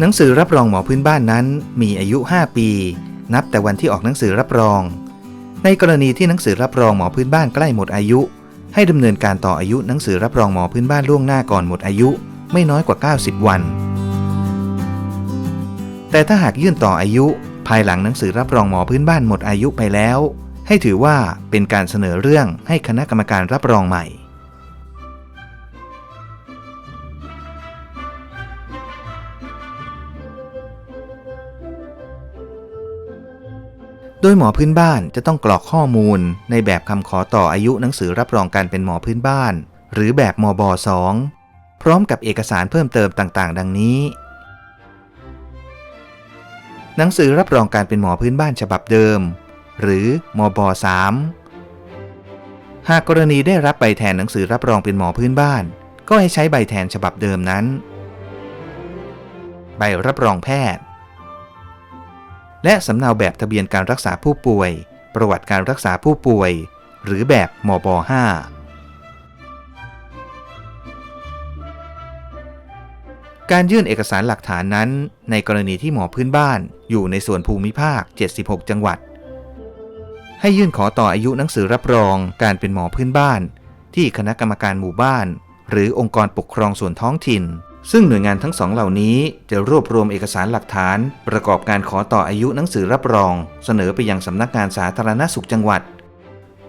หนังสือรับรองหมอพื้นบ้านนั้นมีอายุ 5 ปี นับแต่วันที่ออกหนังสือรับรอง ในกรณีที่หนังสือรับรองหมอพื้นบ้านใกล้หมดอายุ ให้ดำเนินการต่ออายุหนังสือรับรองหมอพื้นบ้านล่วงหน้าก่อนหมดอายุ ไม่น้อยกว่า 90 วัน แต่ถ้าหากยื่นต่ออายุ ภายหลังหนังสือรับรองหมอพื้นบ้านหมดอายุไปแล้ว ให้ถือว่าเป็นการเสนอเรื่องให้คณะกรรมการรับรองใหม่ โดยหมอพื้นบ้านจะต้องกรอกข้อมูล ในแบบคำขอต่ออายุหนังสือรับรองการเป็นหมอพื้นบ้าน หรือแบบมบ2พร้อมกับเอกสารเพิ่มเติมต่างๆ ดังนี้ หนังสือรับรองการเป็นหมอพื้นบ้านฉบับเดิม หรือมบ3หากกรณีได้รับใบแทนหนังสือรับรองเป็นหมอพื้นบ้าน ก็ให้ใช้ใบแทนฉบับเดิมนั้น ใบรับรองแพทย์ และสำเนาแบบทะเบียนการรักษาผู้ป่วย ประวัติการรักษาผู้ป่วย หรือแบบมบ5การยื่นเอกสารหลักฐานนั้น ในกรณีที่หมอพื้นบ้านอยู่ในส่วนภูมิภาค 76 จังหวัด ให้ยื่นขอต่ออายุหนังสือรับรองการเป็นหมอพื้นบ้าน ที่คณะกรรมการหมู่บ้าน หรือองค์กรปกครองส่วนท้องถิ่น ซึ่งหน่วยงานทั้งสองเหล่านี้จะรวบรวมเอกสารหลักฐาน ประกอบการขอต่ออายุหนังสือรับรอง เสนอไปยังสำนักงานสาธารณสุขจังหวัด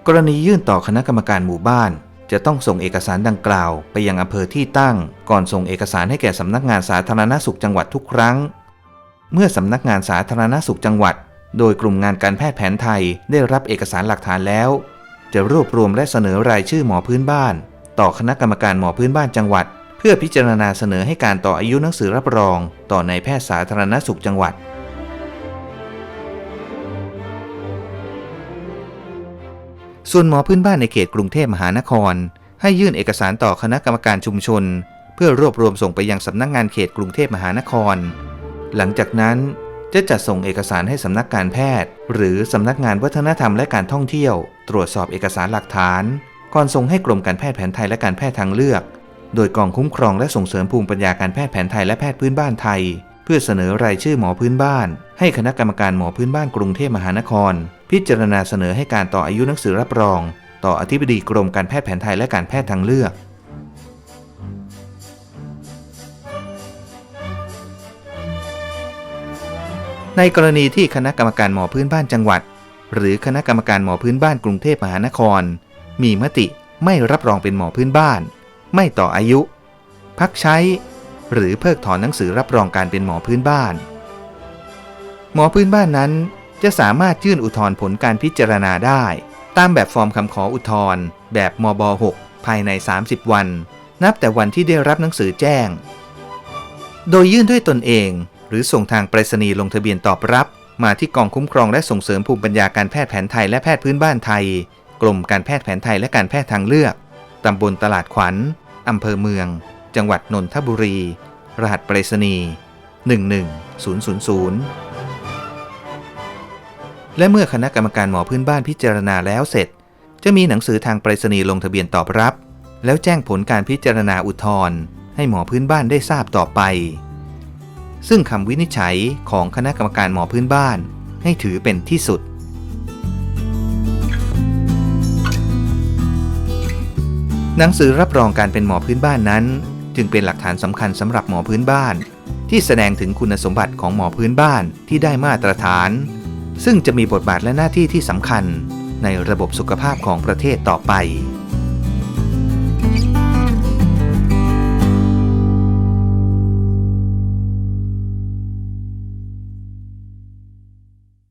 กรณียื่นต่อคณะกรรมการหมู่บ้าน จะต้องส่งเอกสารดังกล่าว ไปยังอำเภอที่ตั้ง ก่อนส่งเอกสารให้แก่สำนักงานสาธารณสุขจังหวัดทุกครั้ง เมื่อสำนักงานสาธารณสุขจังหวัด โดยกลุ่มงานการแพทย์แผนไทยได้รับเอกสารหลักฐานแล้ว จะรวบรวมและเสนอรายชื่อหมอพื้นบ้าน ต่อคณะกรรมการหมอพื้นบ้านจังหวัด เพื่อพิจารณาเสนอให้การต่ออายุหนังสือรับรอง ต่อนายแพทย์สาธารณสุขจังหวัด ส่วนหมอพื้นบ้านในเขตกรุงเทพมหานคร ให้ยื่นเอกสารต่อคณะกรรมการชุมชน เพื่อรวบรวมส่งไปยังสำนักงานเขตกรุงเทพมหานคร หลังจากนั้นจะจัดส่งเอกสารให้สำนักการแพทย์ หรือสำนักงานวัฒนธรรมและการท่องเที่ยว ตรวจสอบเอกสารหลักฐาน ก่อนส่งให้กรมการแพทย์แผนไทยและการแพทย์ทางเลือก โดยกองคุ้มครองและส่งเสริมภูมิปัญญาการแพทย์แผนไทยและแพทย์พื้นบ้านไทย เพื่อเสนอรายชื่อหมอพื้นบ้าน ให้คณะกรรมการหมอพื้นบ้านกรุงเทพมหานคร พิจารณาเสนอให้การต่ออายุหนังสือรับรอง ต่ออธิบดีกรมการแพทย์แผนไทยและการแพทย์ทางเลือกในกรณีที่คณะกรรมการหมอพื้นบ้านจังหวัด หรือคณะกรรมการหมอพื้นบ้านกรุงเทพมหานคร มีมติไม่รับรองเป็นหมอพื้นบ้าน ไม่ต่ออายุ พักใช้ หรือเพิกถอนหนังสือรับรองการเป็นหมอพื้นบ้าน หมอพื้นบ้านนั้นจะสามารถยื่นอุทธรณ์ผลการพิจารณาได้ ตามแบบฟอร์มคำขออุทธรณ์แบบมบ 6 ภายใน 30 วัน นับแต่วันที่ได้รับหนังสือแจ้ง โดยยื่นด้วยตนเอง หรือส่งทางไปรษณีย์ลงทะเบียนตอบรับ มาที่กองคุ้มครองและส่งเสริมภูมิปัญญาการแพทย์แผนไทยและแพทย์พื้นบ้านไทย กรมการแพทย์แผนไทยและการแพทย์ทางเลือก ตำบลตลาดขวัญ อำเภอเมือง จังหวัดนนทบุรี รหัสไปรษณีย์11000 และเมื่อคณะกรรมการหมอพื้นบ้านพิจารณาแล้วเสร็จ จะมีหนังสือทางไปรษณีย์ลงทะเบียนตอบรับ แล้วแจ้งผลการพิจารณาอุทธรณ์ให้หมอพื้นบ้านได้ทราบต่อไป ซึ่งคำวินิจฉัยของคณะกรรมการหมอพื้นบ้านให้ถือเป็นที่สุด หนังสือรับรองการเป็นหมอพื้นบ้านนั้น จึงเป็นหลักฐานสำคัญสำหรับหมอพื้นบ้าน ที่แสดงถึงคุณสมบัติของหมอพื้นบ้านที่ได้มาตรฐาน ซึ่งจะมีบทบาทและหน้าที่ที่สำคัญในระบบสุขภาพของประเทศต่อไป